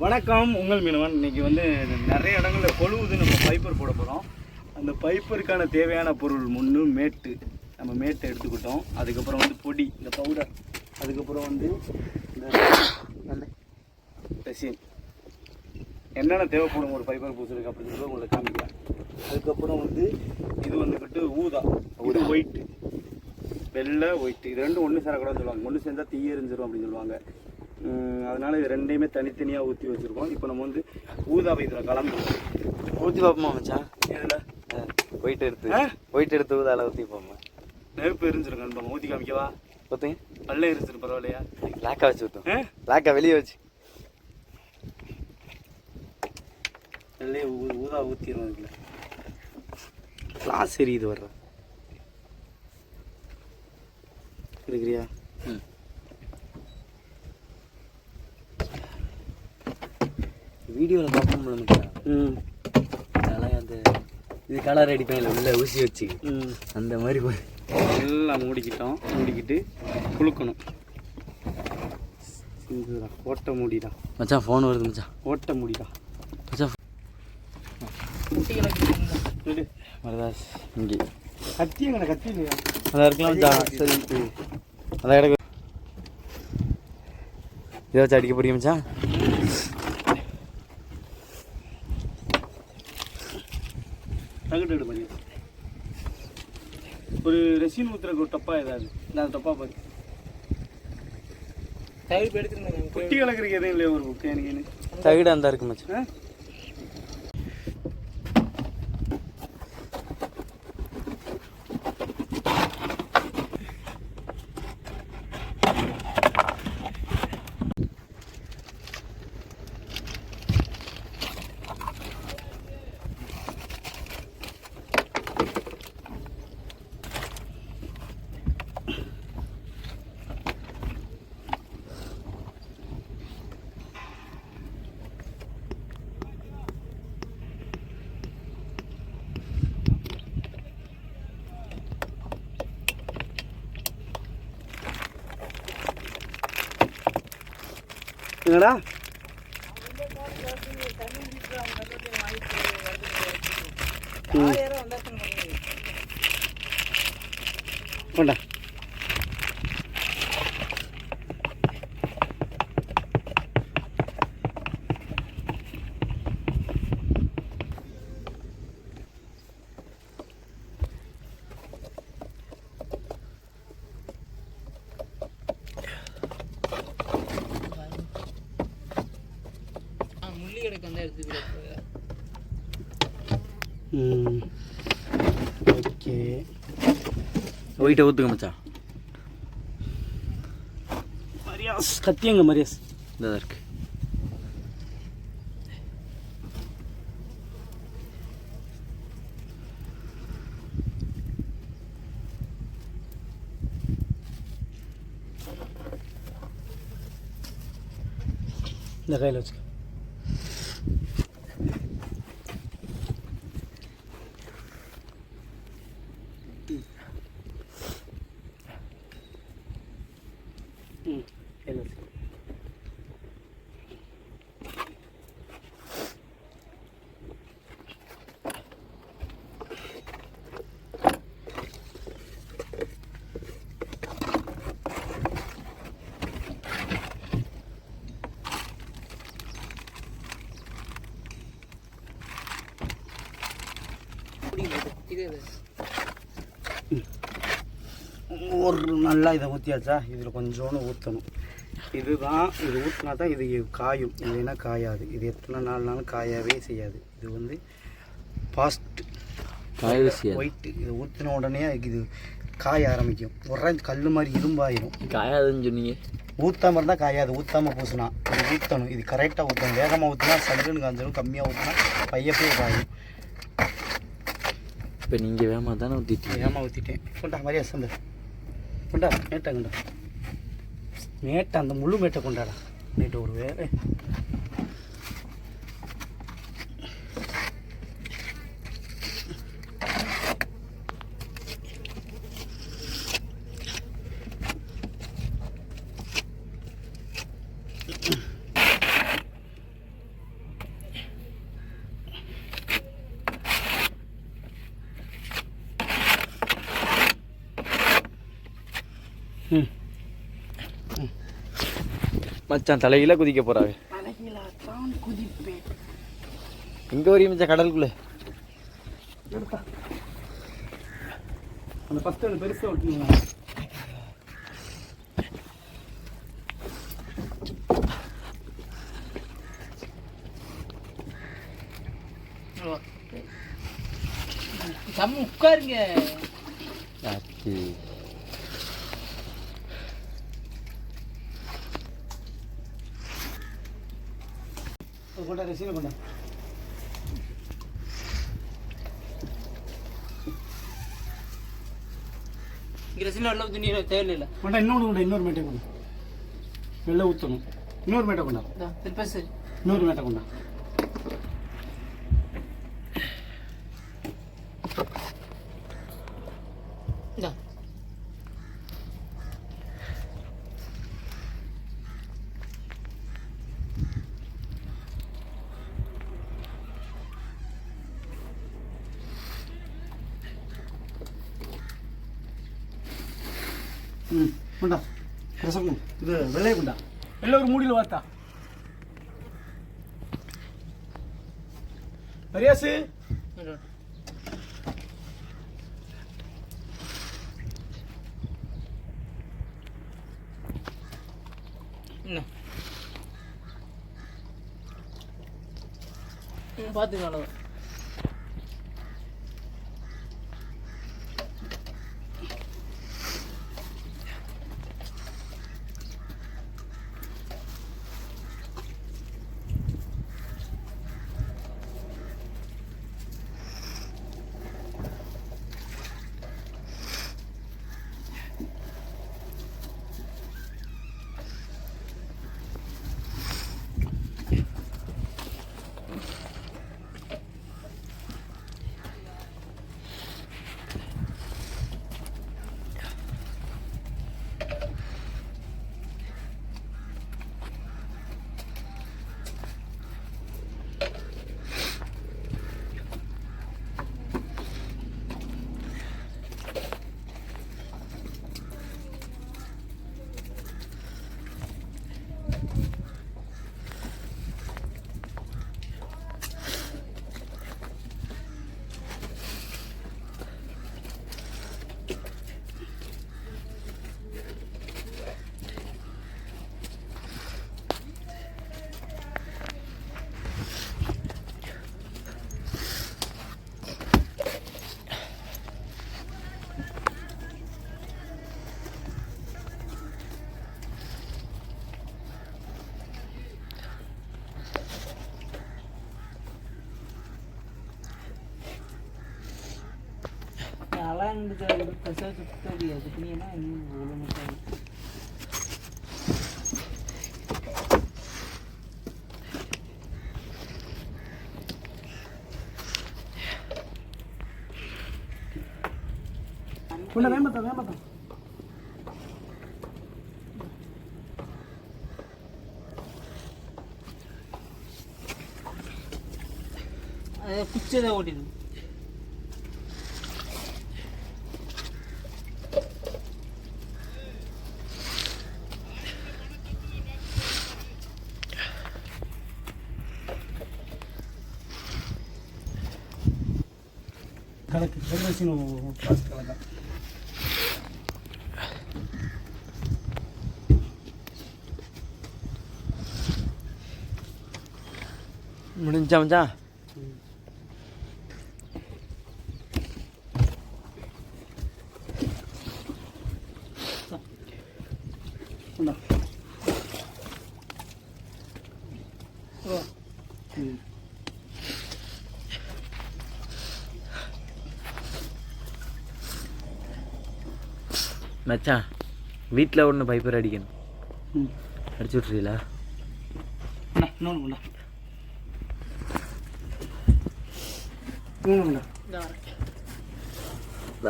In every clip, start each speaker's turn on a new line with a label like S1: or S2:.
S1: வணக்கம் உங்கள் மீனவன். இன்னைக்கு வந்து நிறைய இடங்கள்ல கொழுவுது நம்ம பைப்பர் போட போகிறோம் அந்த பைப்பருக்கான தேவையான பொருள் முன்னு மேட்டு. நம்ம மேட்டை எடுத்துக்கிட்டோம். அதுக்கப்புறம் வந்து பொடி இந்த பவுடர் அதுக்கப்புறம் வந்து இந்த ரெசின் என்னென்ன தேவைப்படும்? ஒரு பைப்பர் பூசுறதுக்கு அப்படிங்கிறத உங்களுக்கு காமிக்கிறேன். அதுக்கப்புறம் வந்து இது வந்துக்கிட்டு ஊதா. இது ஒயிட்டு வெள்ளை ஒயிட் இது ரெண்டும் ஒன்று சேரக்கூடாதுன்னு சொல்லுவாங்க. ஒன்று சேர்ந்தா தீ எரிஞ்சிரும் அப்படின்னு சொல்லுவாங்க. அதனால இது ரெண்டையுமே தனித்தனியாக ஊற்றி வச்சுருக்கோம். இப்போ நம்ம வந்து ஊதாவை இதில் கலந்து
S2: ஊற்றி பார்ப்போமா மச்சான்?
S1: இதில்
S2: போயிட்டு எடுத்து? போயிட்டு எடுத்து ஊதால ஊற்றி பார்ப்போம்
S1: நெருப்பு எரிஞ்சிருங்க நம்ம ஊற்றி காமிக்கவா?
S2: ஊற்றுங்க
S1: பல்ல எரிஞ்சிரும் பரவாயில்லையா?
S2: லாக்கா வச்சு ஊற்றும்? லாக்கா வெளியே வச்சு.
S1: ஊ ஊதா ஊற்றிடும் அதுக்குள்ள கிளாஸ் எரியுது வர்ற இருக்கிறியா
S2: ம். வீடியோவில் பார்ப்போம்ல மச்சான்
S1: ம்.
S2: அதெல்லாம் அந்த இது கலர் அடிப்பேன் உள்ள ஊசி வச்சு
S1: ம்.
S2: அந்த மாதிரி போய்
S1: எல்லாம் மூடிக்கிட்டோம். மூடிக்கிட்டு குளுக்கணும் ஓட்ட மூடிடா
S2: மச்சான் ஃபோன் வருது மச்சான்.
S1: ஓட்ட மூடிடா
S2: மச்சான்
S1: விடு
S2: வரதாஸ் இங்கே.
S1: கத்தி எங்கடா கத்தி இல்லையா
S2: அதான் இருக்கலாம் மச்சான் சரி. அதான் கிடக்கு. இதை வச்சு அடிக்க போறியா மச்சான்?
S1: எடு பண்ணி ஒரு ரெசின் ஊத்துறதுக்கு ஒரு டப்பா ஏதாவது. நான் டப்பா பாரு.
S3: தவிர்ப்பு எடுத்துருங்க
S1: குட்டி கலக்கிறதுக்கு எதுவும் இல்லையா ஒரு புக்கு எனக்கு
S2: தகிடு அந்த இருக்கு மச்சான்.
S1: என்னடா கொண்டா
S3: முள்ளி கிடக்கு வந்து எடுத்துக்கிறேன்
S1: ம் ஓகே.
S2: போயிட்டு ஊற்றுங்க மச்சான்.
S1: மரியாஸ். கத்தியங்க மரியாஸ்.
S2: இந்த இருக்கு.
S1: இந்த கையில் வச்சுக்க ம் கையில் வச்சுக்க
S3: இது இது
S1: ஒரு நல்லா இதை ஊற்றியாச்சா இதில் கொஞ்சோண்டு ஊற்றணும் இதுதான் இது ஊற்றினா தான் இது காயும். இல்லைன்னா காயாது? இது எத்தனை நாள்னாலும் காயவே செய்யாது. இது வந்து ஃபாஸ்ட்
S2: செய்யாது.
S1: ஒயிட்டு இது ஊற்றின உடனே இது காய ஆரம்பிக்கும். உடனே கல் மாதிரி இரும்பாயிரும்.
S2: காயாதுன்னு சொன்னீங்க.
S1: ஊற்றாம இருந்தால் காயாது. ஊற்றாமல் பூசினா. இது ஊற்றணும் இது கரெக்டாக ஊற்றணும் வேகமாக ஊற்றினா சடுன்னு காஞ்சிடும் கம்மியாக ஊற்றினா பையப்பே காயும்.
S2: இப்போ நீங்கள் வேமா தானே ஊற்றிட்டீங்க
S1: வேமா ஊற்றிட்டேன் கொண்டா மாதிரியா சந்த. கொண்டா மேட்டா கொண்டா. மேட்டை அந்த முழு மேட்டை கொண்டாடா. நேற்று ஒரு வேலை.
S2: மச்சான் தலையில குதிக்க போறாங்க
S1: குதிப்பேன்.
S2: எங்க வரையும் மச்சான் கடலுக்குள்ள?
S1: அந்த ஃபஸ்ட்டு அந்த பெருசாக விட்டுங்களா
S3: சம்ம உட்காருங்க.
S1: கொண்டா ரெசினை கொண்டா.
S3: சின்ன வெள்ளம் துணி தேவையில்லை.
S1: கொண்டா இன்னொன்று கொண்டா இன்னொரு மேட்டை கொண்டா. வெளில ஊற்றணும் இன்னொரு மேட்டை கொண்டா.
S3: திருப்பி சரி.
S1: இன்னொரு மேட்டை கொண்டா. ம் கொண்டா. ரசம் இது வெள்ளை குண்டா. வெள்ளை ஒரு மூடியில் வார்த்தா பரியாசு.
S3: இந்தா. என்ன ம், பார்த்துக்கலாம் அவ்வளவுதான். அதெல்லாம் இந்த பெருசாக சுத்த முடியாது சுத்தினீங்கன்னா இன்னும் ஒழுங்கு மட்டும்
S1: கொண்டா வேமத்தா வேமத்தா
S3: அது குச்சி தான்
S2: முடிஞ்சா மச்சான்
S1: கொண்டா
S3: ஓ
S1: ம்
S2: மச்சான் வீட்டில் ஒன்று பைப்பர் அடிக்கணும்.
S1: ம்
S2: அடிச்சு விட்றீங்களா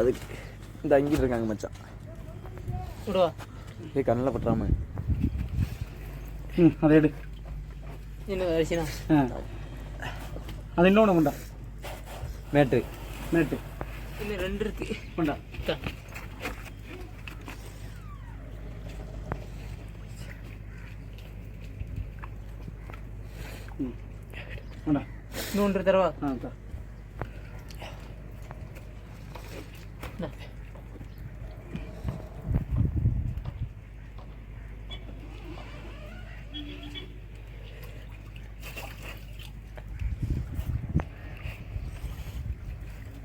S2: அதுக்கு இந்த அங்கிட்டு இருக்காங்க மச்சான்.
S3: விடுவா
S2: ஏ கண்ணில் பற்றாம
S1: ம் அதை எடு.
S3: என்ன
S1: அது இன்னொன்று
S2: மேட்ரு
S1: மேட்டு
S3: இன்னும் ரெண்டு இருக்கு.
S1: வேண்டா
S3: இன்னொன்று தரவா
S1: ஆ தா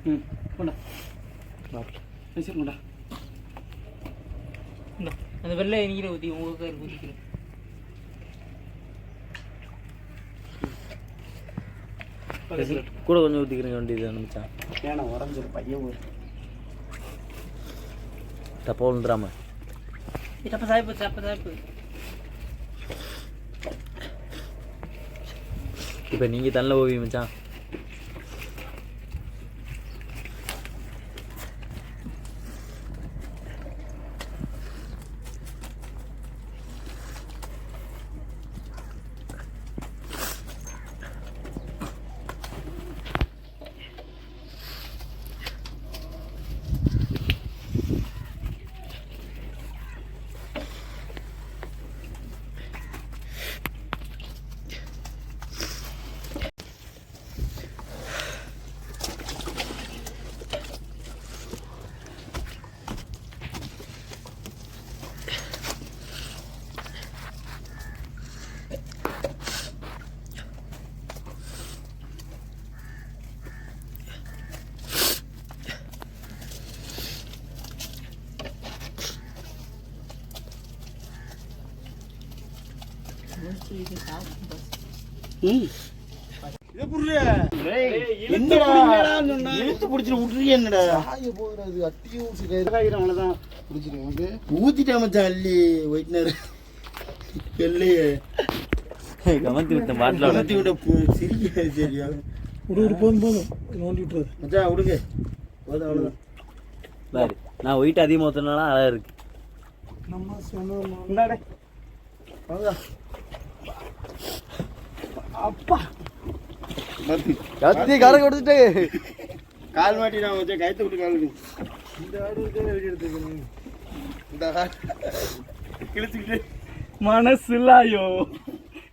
S1: ம் கொண்டா சரி கொண்டா
S3: இந்தா, அந்த வெள்ளை நீரை ஊற்றி உங்களுக்கு கையில் ஊற்றிக்கிறேன்
S2: கூட கொஞ்சம் ஊற்றிக்கிறீங்க வேண்டியது மச்சான்.
S1: ஏன்னா உடஞ்சிரு பையன் ஒரு
S2: டப்போன்றாம
S3: அப்போ சாய்ப்பு அப்போ சாய்ப்பு.
S2: இப்போ நீங்கள் தண்ணில் ஓவி மச்சான். கமத்தி விட்ட பாட்டில்
S4: ஊத்தி விட சிரிக்க சரியா
S1: ஒரு ஒரு போதும் போதும் நோண்டி விட்டுறது
S4: மச்சா விடுங்க போதும் அவ்வளோதான்
S2: பாரு நான் ஒயிட் அதிகமாக ஊற்றினால அழகாக இருக்கு
S1: நம்ம சொன்னோம் அப்பா.
S4: கத்தி கரை கொடுத்துட்டு. கால் மாட்டி நான் மச்சான் கைத்த விட்டு கால்.
S1: இந்த ஆடு வெளியே எடுத்துக்கணும்
S4: இந்த கால்
S1: கிழிச்சுக்கிட்டு மனசுலாயோ